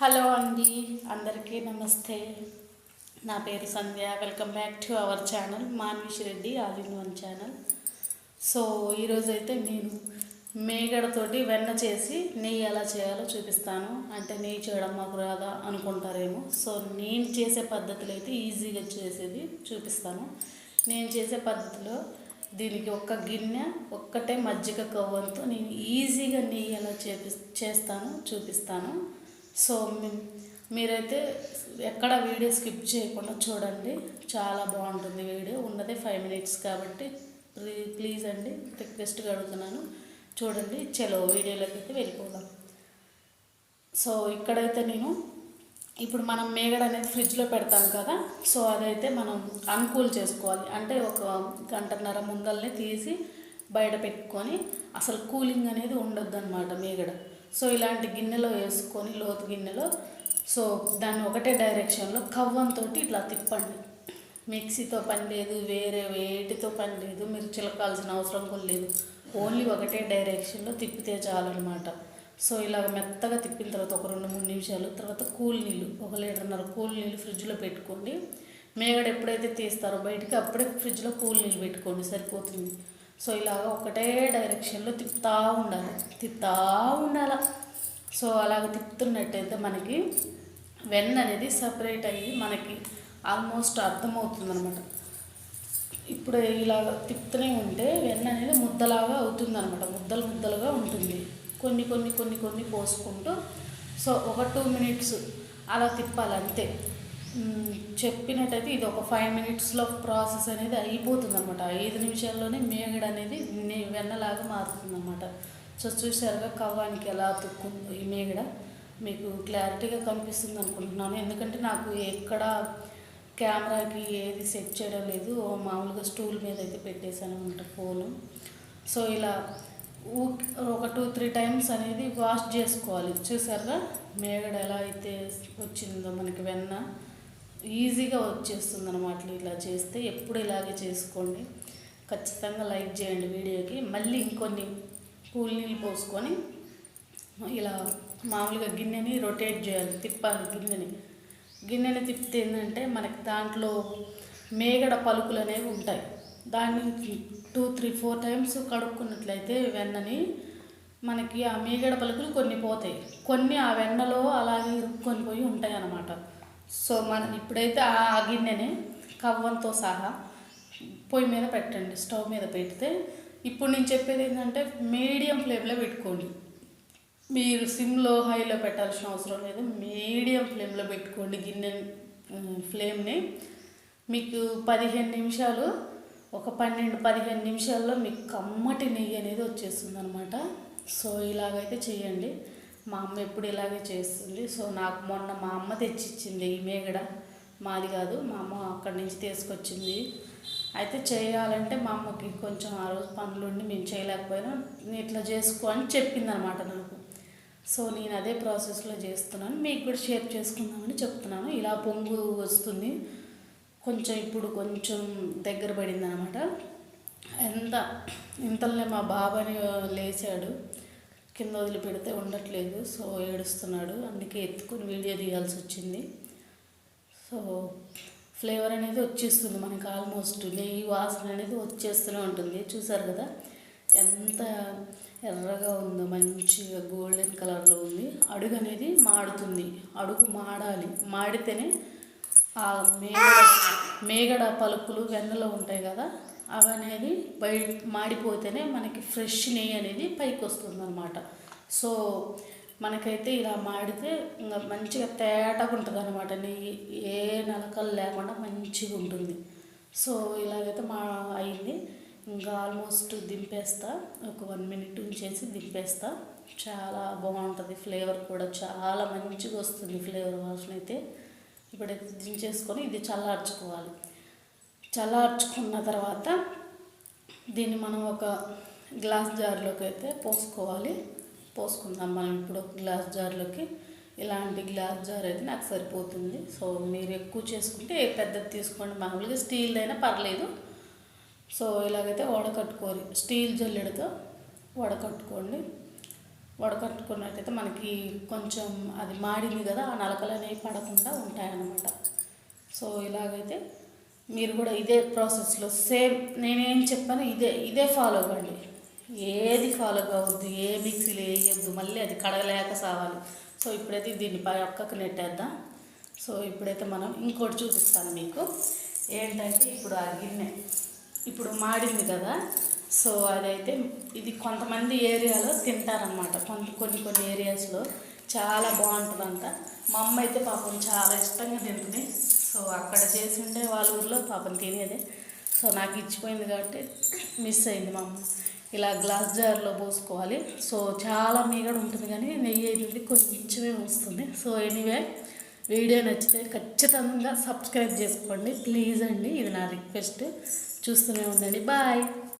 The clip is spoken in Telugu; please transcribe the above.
హలో అండి అందరికీ నమస్తే. నా పేరు Sandhya. Welcome back to our channel Manvish Reddy all in one channel. So ఈరోజు అయితే నేను మేగడతోటి వెన్న చేసి నెయ్యి ఎలా చేయాలో చూపిస్తాను. అంటే నెయ్యి చేయడం మాకు రాదా అనుకుంటారేమో. సో నేను చేసే పద్ధతులు అయితే ఈజీగా చేసేది చూపిస్తాను. నేను చేసే పద్ధతిలో దీనికి ఒక్క గిన్నె ఒక్కటే మజ్జిగ కవ్వంతో నేను ఈజీగా నెయ్యి ఎలా చేపి చేస్తాను చూపిస్తాను. సో మీరైతే ఎక్కడ వీడియో స్కిప్ చేయకుండా చూడండి. చాలా బాగుంటుంది వీడియో. ఉన్నదే ఫైవ్ మినిట్స్ కాబట్టి ప్లీజ్ అండి రిక్వెస్ట్గా అడుగుతున్నాను. చూడండి చలో వీడియోలోకి అయితే వెళ్ళిపోదాం. సో ఇక్కడైతే నేను ఇప్పుడు మనం మేగడ అనేది ఫ్రిడ్జ్లో పెడతాం కదా సో అదైతే మనం అనుకూల్ చేసుకోవాలి. అంటే ఒక గంటన్నర ముందల్ని తీసి బయట పెట్టుకొని అసలు కూలింగ్ అనేది ఉండొద్దు అనమాట మేగడ. సో ఇలాంటి గిన్నెలో వేసుకొని లోతు గిన్నెలో. సో దాన్ని ఒకటే డైరెక్షన్లో కవ్వంతో ఇట్లా తిప్పండి. మిక్సీతో పని లేదు వేరే వేటితో పని లేదు మీరు చిలకాల్సిన అవసరం కూడా లేదు. ఓన్లీ ఒకటే డైరెక్షన్లో తిప్పితే చాలన్నమాట. సో ఇలాగ మెత్తగా తిప్పిన తర్వాత ఒక రెండు మూడు నిమిషాలు తర్వాత కూల్ నీళ్ళు ఒక లీటర్న్నర కూల్ నీళ్ళు ఫ్రిడ్జ్లో పెట్టుకోండి. మేగడ ఎప్పుడైతే తీస్తారో బయటికి అప్పుడే ఫ్రిడ్జ్లో కూల్ నీళ్ళు పెట్టుకోండి సరిపోతుంది. సో ఇలాగ ఒకటే డైరెక్షన్లో తిప్పుతూ ఉండాలి. తిప్పుతూ ఉండాల. సో అలాగ తిప్పుతున్నట్టయితే మనకి వెన్న అనేది సపరేట్ అయ్యి మనకి ఆల్మోస్ట్ అర్థమవుతుంది అనమాట ఇప్పుడు ఇలాగ తిప్పుతూనే ఉంటే వెన్న అనేది ముద్దలాగా అవుతుంది అనమాట ముద్దలు ముద్దలుగా ఉంటుంది. కొన్ని కొన్ని కొన్ని కొన్ని పోసుకుంటూ సో ఒక టూ మినిట్స్ అలా తిప్పాలి అంతే చెప్పినట్టయితే ఇది ఒక ఫైవ్ మినిట్స్లో ప్రాసెస్ అనేది అయిపోతుంది అనమాట ఐదు నిమిషాల్లోనే మేగడ అనేది వెన్నలాగా మారుతుంది అనమాట సో చూసారుగా కవ్వానికి ఎలా తుక్కుందో ఈ మేగడ? మీకు క్లారిటీగా కనిపిస్తుంది అనుకుంటున్నాను. ఎందుకంటే నాకు ఎక్కడ కెమెరాకి ఏది సెట్ చేయడం లేదు. మామూలుగా స్టూల్ మీద అయితే పెట్టేశాను అనమాట ఫోను. సో ఇలా ఊ- ఒక టూ త్రీ టైమ్స్ అనేది వాష్ చేసుకోవాలి. చూసారుగా మేగడ ఎలా అయితే వచ్చిందో మనకి వెన్న. ఈజీగా వచ్చేస్తుంది అనమాట ఇలా చేస్తే ఎప్పుడు ఇలాగే చేసుకోండి. ఖచ్చితంగా లైక్ చేయండి వీడియోకి. మళ్ళీ ఇంకొన్ని కూల్ నీళ్ళు పోసుకొని ఇలా మామూలుగా గిన్నెని రొటేట్ చేయాలి తిప్పాలి గిన్నెని. గిన్నెని తిప్పితే ఏంటంటే మనకి దాంట్లో మేగడ పలుకులు అనేవి ఉంటాయి. దాన్ని టూ త్రీ ఫోర్ టైమ్స్ కడుక్కున్నట్లయితే వెన్నని మనకి ఆ మేగడ పలుకులు కొన్ని పోతాయి. కొన్ని ఆ వెన్నలో అలాగే సో మనం ఇప్పుడైతే ఆ గిన్నెని కవ్వంతో సహా పొయ్యి మీద పెట్టండి స్టవ్ మీద పెడితే. ఇప్పుడు నేను చెప్పేది ఏంటంటే మీడియం ఫ్లేమ్లో పెట్టుకోండి. మీరు సిమ్లో హైలో పెట్టాల్సిన అవసరం లేదు. మీడియం ఫ్లేమ్లో పెట్టుకోండి గిన్నె ఫ్లేమ్ని. మీకు పదిహేను నిమిషాలు ఒక పన్నెండు పదిహేను నిమిషాల్లో మీకు కమ్మటి నెయ్యి అనేది వచ్చేస్తుంది అనమాట సో ఇలాగైతే చేయండి. మా అమ్మ ఎప్పుడు ఇలాగే చేస్తుంది. సో నాకు మొన్న మా అమ్మ తెచ్చిచ్చింది ఈ మేగడ. మాది కాదు మా అమ్మ అక్కడి నుంచి తీసుకొచ్చింది. అయితే చేయాలంటే మా అమ్మకి కొంచెం ఆ రోజు పనులుండి మేము చేయలేకపోయినా నేను ఇట్లా చేసుకో అని చెప్పింది అనమాట నాకు. సో నేను అదే ప్రాసెస్లో చేస్తున్నాను. మీకు కూడా షేర్ చేసుకుందామని చెప్తున్నాను. ఇలా పొంగు వస్తుంది. కొంచెం ఇప్పుడు కొంచెం దగ్గర పడింది అనమాట ఎంత ఇంతలోనే మా బాబాని లేచాడు. కింద వదిలిపెడితే ఉండట్లేదు. సో ఏడుస్తున్నాడు. అందుకే ఎత్తుకొని వీడియో తీయాల్సి వచ్చింది. సో ఫ్లేవర్ అనేది వచ్చేస్తుంది మనకి ఆల్మోస్ట్. నెయ్యి వాసన అనేది వచ్చేస్తూనే ఉంటుంది. చూసారు కదా? ఎంత ఎర్రగా ఉందో మంచిగా గోల్డెన్ కలర్లో ఉంది. అడుగు అనేది మాడుతుంది. అడుగు మాడాలి. మాడితేనే ఆ మేగడ మేగడ పలుకులు వెన్నలో ఉంటాయి కదా? అవి అనేది బయట మాడిపోతేనే మనకి ఫ్రెష్ నెయ్యి అనేది పైకి వస్తుంది అనమాట సో మనకైతే ఇలా మాడితే ఇంకా మంచిగా తేటగా ఉంటుంది అనమాట నెయ్యి. ఏ నలకలు లేకుండా మంచిగా ఉంటుంది సో ఇలాగైతే మా అయింది. ఇంకా ఆల్మోస్ట్ దింపేస్తా. ఒక వన్ మినిట్ ఉంచేసి దింపేస్తా. చాలా బాగుంటుంది ఫ్లేవర్ కూడా. చాలా మంచిగా వస్తుంది ఫ్లేవర్ వాసన అయితే ఇప్పుడైతే దించేసుకొని ఇది చల్లార్చుకోవాలి. చల్లార్చుకున్న తర్వాత దీన్ని మనం ఒక గ్లాస్ జార్లోకి అయితే పోసుకోవాలి. పోసుకుందాం మనం ఇప్పుడు ఒక గ్లాస్ జార్లోకి. ఇలాంటి గ్లాస్ జార్ అయితే నాకు సరిపోతుంది. సో మీరు ఎక్కువ చేసుకుంటే ఏ పెద్దది తీసుకోండి. మామూలుగా స్టీల్ అయినా పర్లేదు. సో ఇలాగైతే వడకట్టుకోవాలి. స్టీల్ జల్లెడతో వడకట్టుకోండి. వడకట్టుకున్నట్టయితే మనకి కొంచెం అది మాడింది కదా ఆ నలకలు అనేవి పడకుండా ఉంటాయన్నమాట. సో ఇలాగైతే మీరు కూడా ఇదే ప్రాసెస్లో సేమ్ నేనేం చెప్పాను ఇదే ఇదే ఫాలో అవ్వండి. ఏది ఫాలో కావద్దు ఏ మిక్సీలు వేయొద్దు మళ్ళీ అది కడగలేక సావాలి. సో ఇప్పుడైతే దీన్ని పక్కకు నెట్టేద్దాం. సో ఇప్పుడైతే మనం ఇంకోటి చూపిస్తాను మీకు. ఏంటంటే ఇప్పుడు ఆ గిన్నె ఇప్పుడు మాడింది కదా. సో అదైతే ఇది కొంతమంది ఏరియాలో తింటారనమాట కొన్ని కొన్ని కొన్ని ఏరియాస్లో చాలా బాగుంటుందంట. మా అమ్మ అయితే పాపం చాలా ఇష్టంగా తింటుంది. సో అక్కడ చేసి ఉండే వాళ్ళ ఊర్లో పాపం తినేదే సో నాకు ఇచ్చిపోయింది కాబట్టి మిస్ అయింది మా అమ్మ. ఇలా గ్లాస్ జార్లో పోసుకోవాలి. సో చాలా మీగడ ఉంటుంది కానీ నెయ్యి అనేది కొంచెమే వస్తుంది సో ఎనీవే వీడియో నచ్చితే ఖచ్చితంగా సబ్స్క్రైబ్ చేసుకోండి. ప్లీజ్ అండి ఇది నా రిక్వెస్ట్ చూస్తూనే ఉండండి. బాయ్